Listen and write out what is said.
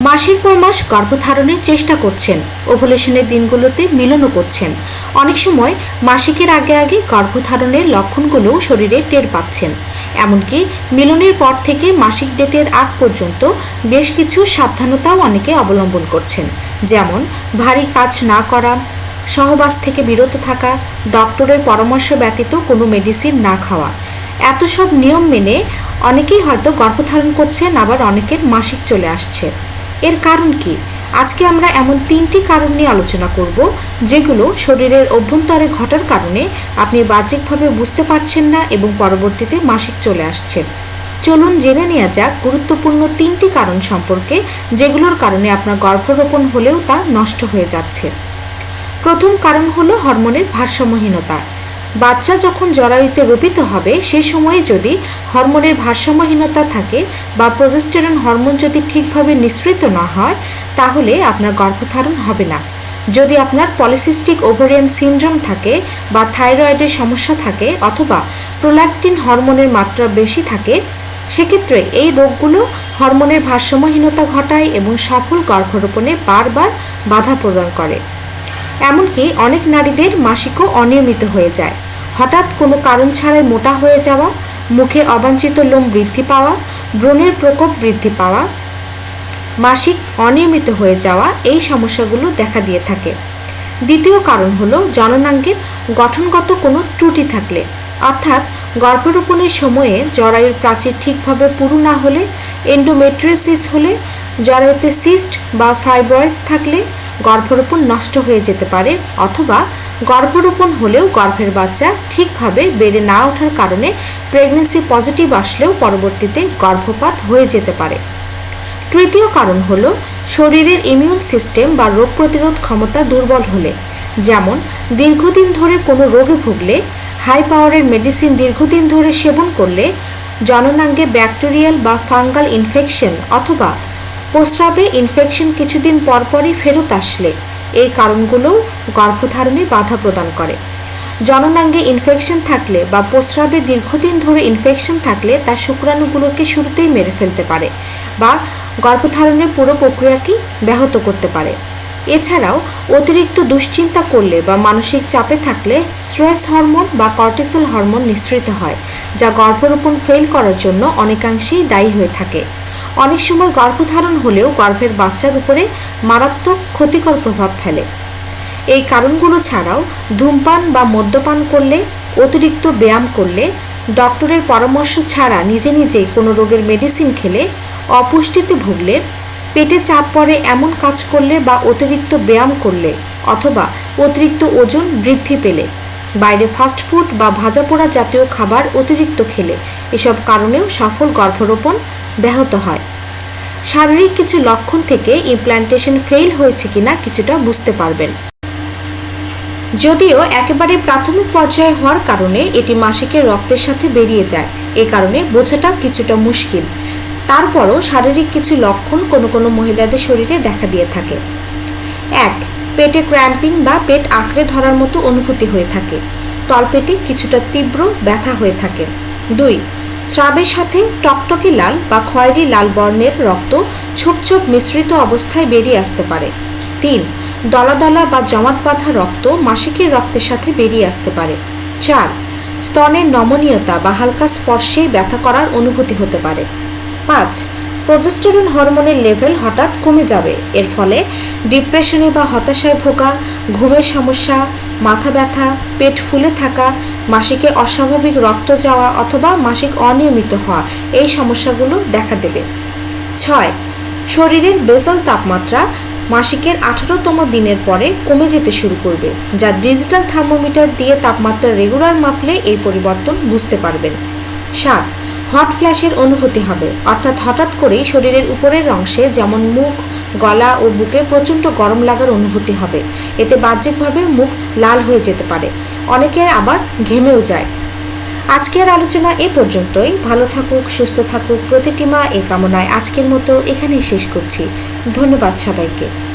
মাসের পর মাস গর্ভধারণের চেষ্টা করছেন। ওভুলেশনের দিনগুলোতে মিলনও করছেন। অনেক সময় মাসিকের আগে আগে গর্ভধারণের লক্ষণগুলোও শরীরে টের পাচ্ছেন। এমনকি মিলনের পর থেকে মাসিক ডেটের আগ পর্যন্ত বেশ কিছু সাবধানতাও অনেকে অবলম্বন করছেন। যেমন ভারী কাজ না করা, সহবাস থেকে বিরত থাকা, ডক্টরের পরামর্শ ব্যতীত কোনো মেডিসিন না খাওয়া। এত সব নিয়ম মেনে অনেকেই হয়তো গর্ভধারণ করছেন, আবার অনেকের মাসিক চলে আসছে। এর কারণ কি? আজকে আমরা এমন তিনটি কারণ নিয়ে আলোচনা করব, যেগুলো শরীরের অভ্যন্তরে ঘটার কারণে আপনি বাহ্যিকভাবে বুঝতে পারছেন না এবং পরবর্তীতে মাসিক চলে আসছে। চলুন জেনে নেওয়া যাক গুরুত্বপূর্ণ তিনটি কারণ সম্পর্কে, যেগুলোর কারণে আপনার গর্ভরোপণ হলেও তা নষ্ট হয়ে যাচ্ছে। প্রথম কারণ হলো হরমোনের ভারসাম্যহীনতা। বাচ্চা যখন জরায়ুতে রোপিত হবে সেই সময়ে যদি হরমোনের ভারসাম্যহীনতা থাকে বা প্রজেস্টেরন হরমোন যদি ঠিকভাবে নিঃসৃত না হয়, তাহলে আপনার গর্ভধারণ হবে না। যদি আপনার পলিসিস্টিক ওভারিয়ান সিনড্রোম থাকে বা থাইরয়েডের সমস্যা থাকে অথবা প্রোল্যাকটিন হরমোনের মাত্রা বেশি থাকে, সেক্ষেত্রে এই রোগগুলো হরমোনের ভারসাম্যহীনতা ঘটায় এবং সফল গর্ভরোপণে বারবার বাধা প্রদান করে। এমনকি অনেক নারীদের মাসিকও অনিয়মিত হয়ে যায়। হঠাৎ কোনো কারণ ছাড়াই মোটা হয়ে যাওয়া, মুখে অবাঞ্ছিত লোম বৃদ্ধি পাওয়া, ব্রণের প্রকোপ বৃদ্ধি পাওয়া, মাসিক অনিয়মিত হয়ে যাওয়া এই সমস্যাগুলো দেখা দিয়ে থাকে। দ্বিতীয় কারণ হলো জননাঙ্গের গঠনগত কোনো ত্রুটি থাকলে। অর্থাৎ গর্ভরোপণের সময়ে জরায়ুর প্রাচীর ঠিকভাবে পুরু না হলে এন্ডোমেট্রিওসিস হলে, জরায়ুতে সিস্ট বা ফাইব্রয়েডস থাকলে গর্ভরোপণ নষ্ট হয়ে যেতে পারে অথবা গর্ভরোপণ হলেও গর্ভের বাচ্চা ঠিকভাবে বেড়ে না ওঠার কারণে প্রেগনেন্সি পজিটিভ আসলেও পরবর্তীতে গর্ভপাত হয়ে যেতে পারে। তৃতীয় কারণ হল শরীরের ইমিউন সিস্টেম বা রোগ প্রতিরোধ ক্ষমতা দুর্বল হলে। যেমন, দীর্ঘদিন ধরে কোনো রোগে ভুগলে হাই পাওয়ারের মেডিসিন দীর্ঘদিন ধরে সেবন করলে, জননাঙ্গে ব্যাকটেরিয়াল বা ফাঙ্গাল ইনফেকশন অথবা প্রস্রাবে ইনফেকশন কিছুদিন পরপরই ফেরত আসলে। এই কারণগুলোও গর্ভধারণে বাধা প্রদান করে। জননাঙ্গে ইনফেকশন থাকলে বা প্রস্রাবে দীর্ঘদিন ধরে ইনফেকশন থাকলে তা শুক্রাণুগুলোকে শুরুতেই মেরে ফেলতে পারে বা গর্ভধারণের পুরো প্রক্রিয়াকেই ব্যাহত করতে পারে। এছাড়াও অতিরিক্ত দুশ্চিন্তা করলে বা মানসিক চাপে থাকলে স্ট্রেস হরমোন বা কর্টিসল হরমোন নিঃসৃত হয়, যা গর্ভরোপণ ফেল করার জন্য অনেকাংশেই দায়ী হয়ে থাকে। অনেক সময় গর্ভধারণ হলেও গর্ভের বাচ্চার উপরে মারাত্মক ক্ষতিকর প্রভাব ফেলে। এই কারণগুলো ছাড়াও ধূমপান বা মদ্যপান করলে, অতিরিক্ত ব্যায়াম করলে, ডক্টরের পরামর্শ ছাড়া নিজে নিজেই কোনো রোগের মেডিসিন খেলে, অপুষ্টিতে ভুগলে, পেটে চাপ পড়ে এমন কাজ করলে বা অতিরিক্ত ব্যায়াম করলে অথবা অতিরিক্ত ওজন বৃদ্ধি পেলে। বাইরে ফাস্টফুড বা ভাজা পোড়া জাতীয় খাবার অতিরিক্ত খেলে। এসব কারণেও সফল গর্ভরোপণ ব্যাহত হয়। শারীরিক কিছু লক্ষণ থেকে ইমপ্ল্যান্টেশন ফেল হয়েছে কিনা কিছুটা বুঝতে পারবেন। যদিও একেবারে প্রাথমিক পর্যায়ে হওয়ার কারণে এটি মাসিকের রক্তের সাথে বেরিয়ে যায়। এ কারণে বোঝাটা কিছুটা মুশকিল। তারপরও শারীরিক কিছু লক্ষণ কোনো কোনো মহিলাদের শরীরে দেখা দিয়ে থাকে। এক পেটে ক্র্যাম্পিং বা পেট আঁকড়ে ধরার মতো অনুভূতি হয়ে থাকে। তলপেটে কিছুটা তীব্র ব্যথা হয়ে থাকে। দুই, স্রাবের সাথে টকটকে লাল বা খয়েরি লাল বর্ণের রক্ত ছোপ ছোপ মিশ্রিত অবস্থায় বেরিয়ে আসতে পারে। তিন দলা দলা বা জমাট বাঁধা রক্ত মাসিকের রক্তের সাথে বেরিয়ে আসতে পারে। চার স্তনের নমনীয়তা বা হালকা স্পর্শেই ব্যথা করার অনুভূতি হতে পারে। পাঁচ প্রজেস্টেরন হরমোনের লেভেল হঠাৎ কমে যাবে। এর ফলে ডিপ্রেশনে বা হতাশায় ভোগা, ঘুমের সমস্যা, মাথা ব্যথা, পেট ফুলে থাকা, মাসিকে অস্বাভাবিক রক্ত যাওয়া অথবা মাসিক অনিয়মিত হওয়া এই সমস্যাগুলো দেখা দেবে। ছয়, শরীরের বেজাল তাপমাত্রা মাসিকের আঠারোতম দিনের পরে কমে যেতে শুরু করবে, যা ডিজিটাল থার্মোমিটার দিয়ে তাপমাত্রা রেগুলার মাপলে এই পরিবর্তন বুঝতে পারবেন। সাত হট ফ্ল্যাশের অনুভূতি হবে। অর্থাৎ হঠাৎ করেই শরীরের উপরের অংশে যেমন মুখ, গলা ও বুকে প্রচণ্ড গরম লাগার অনুভূতি হবে। এতে বাহ্যিকভাবে মুখ লাল হয়ে যেতে পারে। অনেকে আবার ঘেমেও যায়। আজকের আলোচনা এ পর্যন্তই। ভালো থাকুক, সুস্থ থাকুক, প্রতিটি মা এ কামনায় আজকের মতো এখানেই শেষ করছি। ধন্যবাদ সবাইকে।